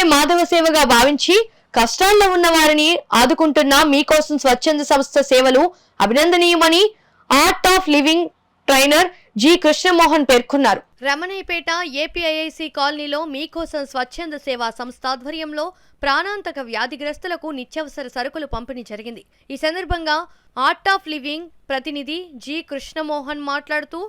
సేవయే మాధవ సేవగా భావించి కష్టాల్లో ఉన్న వారిని ఆదుకుంటున్న మీకోసం స్వచ్ఛంద సంస్థ సేవలు అభినందనీయమని Art of Living trainer G Krishnamohan పేర్కొన్నారు. రమణయ్యపేట ఏపీఐఐసి కాలనీలో మీకోసం స్వచ్ఛంద సేవా సంస్థ ఆధ్వర్యంలో ప్రాణాంతక వ్యాధిగ్రస్తులకు నిత్యావసర సరుకులు పంపిణీ జరిగింది. ఈ సందర్భంగా ఆర్ట్ ఆఫ్ లివింగ్ ప్రతినిధి జి కృష్ణమోహన్ మాట్లాడుతూ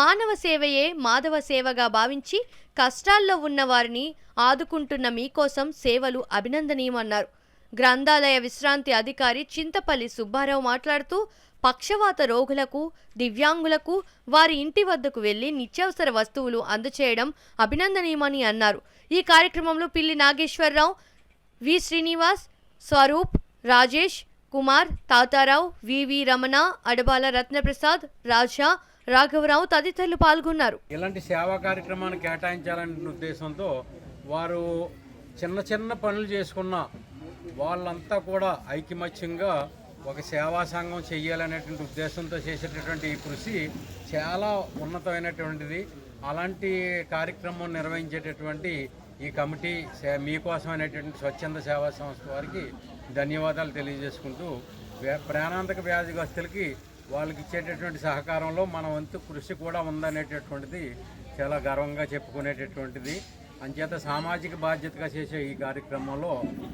మానవ సేవయే మాధవ సేవగా భావించి కష్టాల్లో ఉన్న వారిని ఆదుకుంటున్న మీకోసం సేవలు అభినందనీయమన్నారు. గ్రంథాలయ విశ్రాంతి అధికారి చింతపల్లి సుబ్బారావు మాట్లాడుతూ పక్షవాత రోగులకు దివ్యాంగులకు వారి ఇంటి వద్దకు వెళ్ళి నిత్యావసర వస్తువులు అందచేయడం అభినందనీయమని అన్నారు. ఈ కార్యక్రమంలో పిల్లి నాగేశ్వరరావు వి. శ్రీనివాస్ స్వరూప్ రాజేష్ కుమార్ తాతారావు వివి రమణ అడబాల రత్నప్రసాద్ రాజా రాఘవరావు తదితరులు పాల్గొన్నారు. ఇలాంటి సేవా కార్యక్రమాన్ని కేటాయించాలనే ఉద్దేశంతో వారు చిన్న చిన్న పనులు చేసుకున్న వాళ్ళంతా కూడా ఐకమత్యంగా ఒక సేవా సంఘం చేయాలనేటువంటి ఉద్దేశంతో చేసేటటువంటి ఈ కృషి చాలా ఉన్నతమైనటువంటిది. అలాంటి కార్యక్రమం నిర్వహించేటటువంటి ఈ కమిటీ సే- మీకోసం అనేటువంటి స్వచ్ఛంద సేవా సంస్థ వారికి ధన్యవాదాలు తెలియజేసుకుంటూ ప్రాణాంతక వ్యాధిగ్రస్తులకి వాళ్ళకి ఇచ్చేటటువంటి సహకారంలో మన వంతు కృషి కూడా ఉందనేటటువంటిది చాలా గర్వంగా చెప్పుకునేటటువంటిది. అంచేత సామాజిక బాధ్యతగా చేసే ఈ కార్యక్రమంలో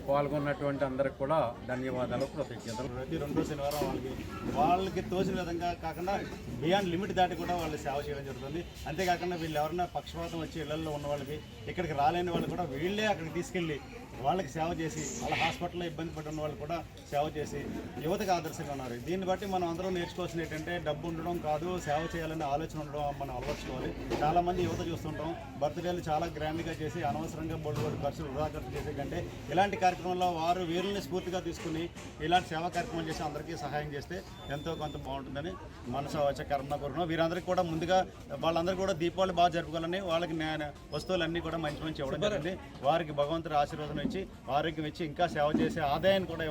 పాల్గొన్నటువంటి అందరికి కూడా ధన్యవాదాలు కృతజ్ఞతలు. ప్రతి రెండో శనివారం వాళ్ళకి వాళ్ళకి తోచిన విధంగా కాకుండా బియాండ్ లిమిట్ దాటి కూడా వాళ్ళు సేవ చేయడం జరుగుతుంది. అంతేకాకుండా వీళ్ళు ఎవరైనా పక్షపాతం వచ్చి ఇళ్ళలో ఉన్న వాళ్ళకి ఇక్కడికి రాలేని వాళ్ళు కూడా వీళ్ళే అక్కడికి తీసుకెళ్ళి వాళ్ళకి సేవ చేసి వాళ్ళ హాస్పిటల్లో ఇబ్బంది పడిన వాళ్ళు కూడా సేవ చేసి యువతకు ఆదర్శంగా ఉన్నారు. దీన్ని బట్టి మనం అందరం నేర్చుకోవాల్సింది ఏంటంటే డబ్బు ఉండడం కాదు సేవ చేయాలనే ఆలోచన ఉండడం మనం అలవర్చుకోవాలి. చాలా మంది యువత చూస్తుంటాం బర్త్డేలు చాలా గ్రాండ్గా చేసి అనవసరంగా బోల్డ్ బోల్డ్ ఖర్చులు వృధా ఖర్చు చేసే కంటే ఇలాంటి కార్యక్రమంలో వారు వీరుల్ని స్ఫూర్తిగా తీసుకుని ఇలాంటి సేవా కార్యక్రమం చేసి అందరికీ సహాయం చేస్తే ఎంతో కొంత బాగుంటుందని మనసు వచ్చే కరుణ కోరుకున్నాం వీరందరికీ కూడా ముందుగా వాళ్ళందరూ కూడా దీపావళి బాగా జరుపుకోవాలని వాళ్ళకి వస్తువులన్నీ కూడా మంచి మంచి ఇవ్వడం జరిగింది. వారికి భగవంతుడి ఆశీర్వాదం ఇచ్చి ఆరోగ్యం ఇచ్చి ఇంకా సేవ చేసే ఆదాయాన్ని కూడా